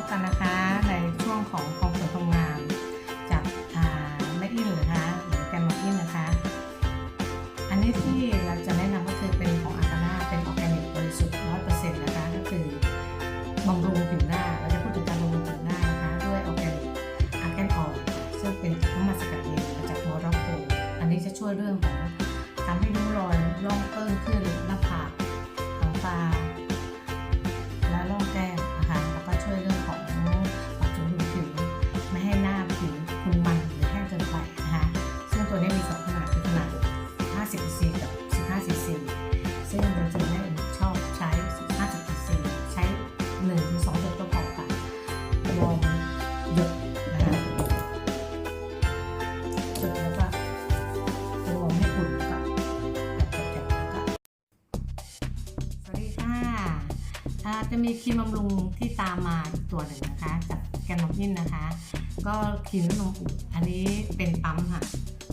บกันนะคะ ในช่วงของกองสวนทำงานจากอ่าแม่อินนะคะหรือแกนมอินนะคะ อันนี้ที่เราจะแนะนำก็คือเป็นของอาคาน่าเป็นออร์แกนิกบริสุทธิ์ร้อยเปอร์เซ็นต์นะคะ ก็คือบำรุงผิวหน้าเราจะพูดถึงการบำรุงผิวหน้านะคะ ด้วยออร์แกนิกอาร์แกนออยซึ่งเป็นน้ำมันสกัดเย็นมาจากโมร็อกโกอันนี้จะช่วยเรื่องของ จะมีครีมบำรุงที่ตามมาตัวหนึ่งนะคะจากแกนนมนิ่นนะคะ ก็ครีมนมอุ่นอันนี้เป็นปั๊มค่ะ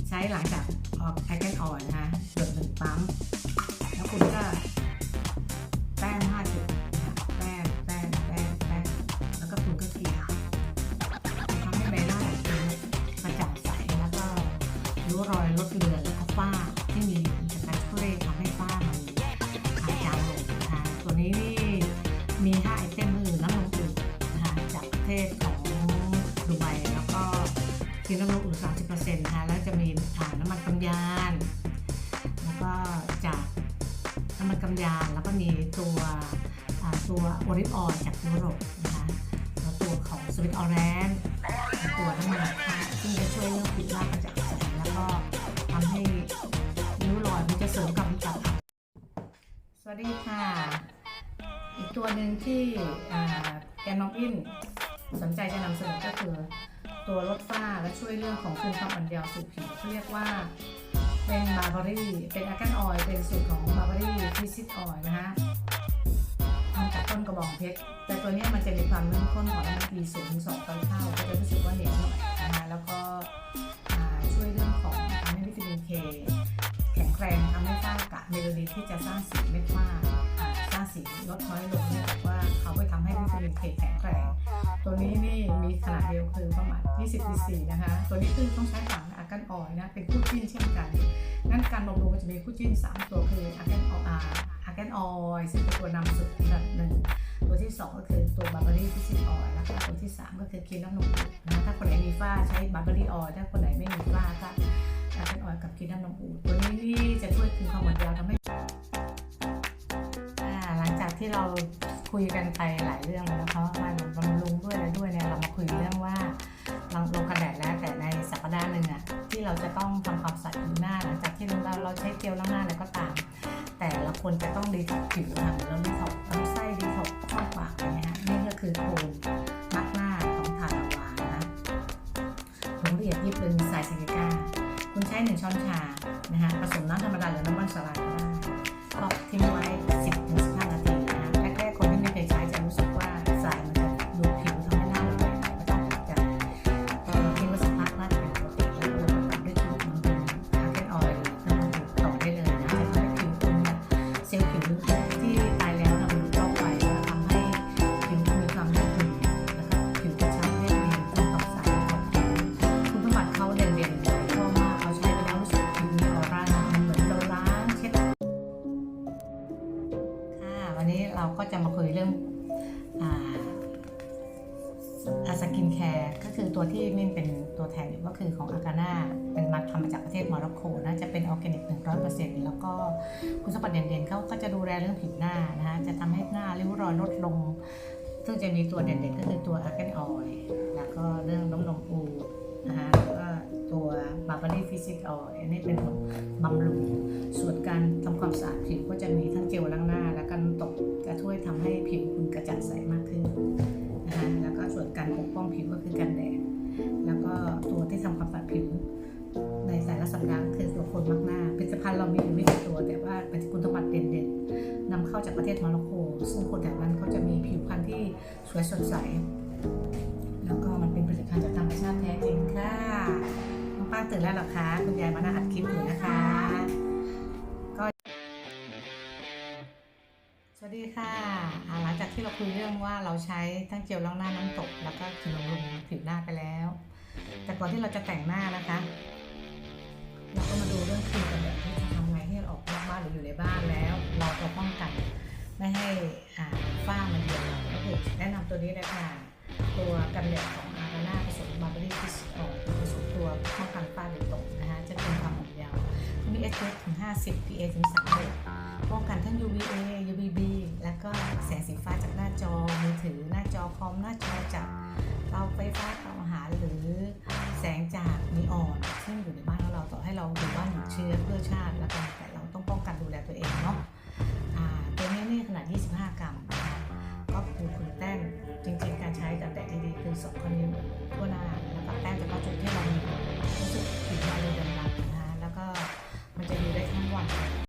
ใช้หลังจากออกไอแกนอ่อนนะคะหยดหนึ่งปั๊ม แล้วคุณก็แป้งห้าจุด น้ำมันกำยาน แล้วก็จากน้ำมันกำยานแล้วก็มีตัวตัวโอลิฟออยล์จากยุโรปนะคะแล้วตัวของสวิตออแรนตัวน้ำมันค่ะซึ่งจะช่วยเรื่องผิวหน้ากระจ่างใสแล้วก็ทำให้ริ้วรอยมันจะเสริมกับกับสวัสดีค่ะ อีกตัวหนึ่งที่อ่าแกนนองอินสนใจจะนำเสนอก็คือ ตัวลดฝ้าและช่วยเรื่องของคืนความอ่อนเยาว์สู่ผิวเขาเรียกว่าเป็นบาร์บารี่เป็นอากันออยเป็นสูตรของบาร์บารี่ฟิซิตออยนะฮะทำจากต้นกระบองเพชร แต่ตัวนี้มันจะมีความเข้มข้นของน้ำมันดีสูงถึงสองเท่าเท่าก็จะรู้สึกว่าเหนียวหน่อยนะคะแล้วก็ช่วยเรื่องของทำให้วิตามินเคแข็งแรงทำให้ฝ้ากระเมลานินที่จะสร้างสีเม็ดฝ้าอ่าสร้างสีลดน้อยลงเนื่องจากว่า ไปทำให้วิตามินเคแข็งแรงตัวนี้นี่มีขนาดเดียวคือประมาณ 20 cc นะคะ ตัวนี้คือต้องใช้ถังอากันออยนะ เป็นคู่จิ้นเช่นกัน งั้นการบำรุงก็จะมีคู่จิ้น 3 ตัวคืออากันออาอากันออยซึ่งเป็นตัวนำสุดอันดับหนึ่งตัวที่ 2 ก็คือตัวบาร์บารี่ฟิสิกออยแล้วก็ตัวที่ 3 ก็คือครีมน้ำนมนะถ้าคนไหนมีฝ้าใช้บาร์บารี่ออยถ้าคนไหนไม่มีฝ้าก็อากันออยกับครีมน้ำนมอุ่นตัวนี้นี่จะช่วยคืนความหวานยาวทำให้หลังจากที่เรา คุยกันไปหลายเรื่องแล้วนะคะว่าบำรุงด้วยอะไรด้วยเนี่ยเรามาคุยเรื่องว่าลงกันแดดแล้วแต่ในสัปดาห์หนึ่งอะที่เราจะต้องทำความสะอาดผิวหน้าหลังจากที่เราเราใช้เจลล้างหน้าอะไรก็ตาม แต่ละคนจะต้องดีท็อกซ์ผิวค่ะเราดีท็อกซ์ลำไส้ดีท็อกซ์ช่อปากอะไรเงี้ยนี่ก็คือโคนมักหน้าของทาลาวานะผงละเอียดยิบเป็นสายซิลิก้าคุณใช้หนึ่งช้อนชานะคะผสมน้ำธรรมดาหรือน้ำมันสลายก็ได้ก็ทิ้งไว้ ก็จะมาคุยเรื่องอาสกินแคร์ก็คือตัวที่มิ่นเป็นตัวแทนอยู่ก็คือของอากาน่าเป็นมาทำมาจากประเทศโมร็อกโกนะจะเป็นออร์แกนิก100%แล้วก็คุณสมบัติเด่นๆเขาก็จะดูแลเรื่องผิวหน้านะคะจะทำให้หน้าริ้วรอยลดลง ซึ่งจะมีตัวเด่นๆก็คือตัวอาร์แกนออยแล้วก็เรื่องน้ำนมอู นะคะแล้วก็ตัวบาร์บารี่ฟิสิกอออันนี้เป็นบำรุง ส่วนการทำความสะอาดผิวก็จะมีทั้งเจลล้างหน้า และกันตกจะช่วยทำให้ผิวคุณกระจ่างใสมากขึ้นนะคะแล้วก็ส่วนการปกป้องผิวก็คือกันแดดแล้วก็ตัวที่ทำความสะอาดผิวในแต่ละสัปดาห์คือตัวโคนมากหน้าผลิตภัณฑ์เรามีอยู่ไม่กี่ตัว แต่ว่าเป็นคุณสมบัติเด่นๆนำเข้าจากประเทศโมร็อกโก ซึ่งคนแถบนั้นเขาจะมีผิวพรรณที่สวยสดใส แล้วก็มันเป็นผลากธรรมชาติแท้จริงค่ะน้องป้าตื่นแล้วหรอคะคุณยายมานั่งอัดคลิปอยู่นะคะ ก็ สวัสดีค่ะหลังจากที่เราคุยเรื่องว่าเราใช้ทั้งเจลล้างหน้าน้ำตก แล้วก็ครีมบำรุงผิวหน้าไปแล้ว แต่ก่อนที่เราจะแต่งหน้านะคะ เราก็มาดูเรื่องครีมกันแดดที่จะทำไงให้เราออกนอกบ้านหรืออยู่ในบ้านแล้ว เราจะป้องกัน ไม่ให้อ่าฝ้ามันเยียเราก็คือแนะนำตัวนี้เลยค่ะ ตัวกันแดดของอาราน่าผสมบาร์เบอรี่ฟิชออยผสมตัวป้องกันฝ้าโดยตกนะคะจะเป็นความหอมยาวมี SPF ถึง 50 PA ถึง30ป้องกันทั้ง UVA UVB แล้วก็แสงสีฟ้าจากหน้าจอมือถือหน้าจอคอมหน้าจอจากเตาไฟฟ้าเตาอาหารหรือแสงจาก แดดที่